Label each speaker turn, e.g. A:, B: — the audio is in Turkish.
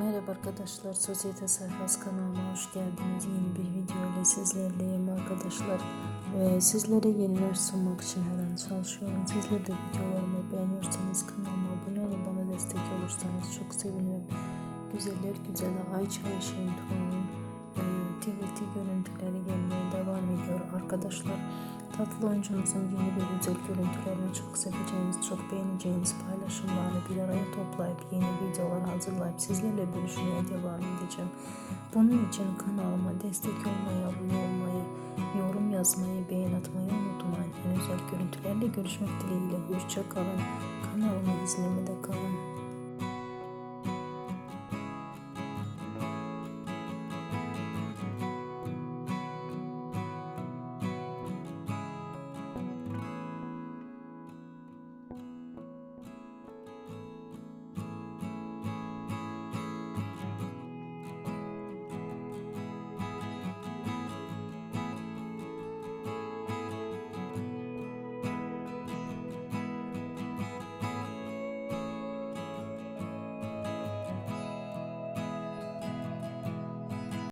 A: Merhaba arkadaşlar, Sosyete Sayfası kanalıma hoş geldiniz. Yeni bir video ile sizlerleyim arkadaşlar. Ve sizlere yeniler sunmak için her an çalışıyorum. Sizler de videolarımı beğeniyorsanız kanalıma abone olup bana destek olursanız çok sevinirim. Güzeller güzeli Ayça Ayşe'nin Tuğ'un e, TVT görüntüleri gelmeye devam ediyor arkadaşlar. Tatlı oyuncumuzun yeni ve güzel görüntülerini çok seveceğiniz, çok beğeneceğiniz paylaşımlarını bir araya toplayıp yeni videolar hazırlayıp sizlerle bölüşmeye devam edeceğim. Bunun için kanalıma destek olmayı, abone olmayı, yorum yazmayı, beğen atmayı unutmayın. En özel görüntülerle görüşmek dileğiyle. Hoşça kalın. Kanalımı izlemede kalın.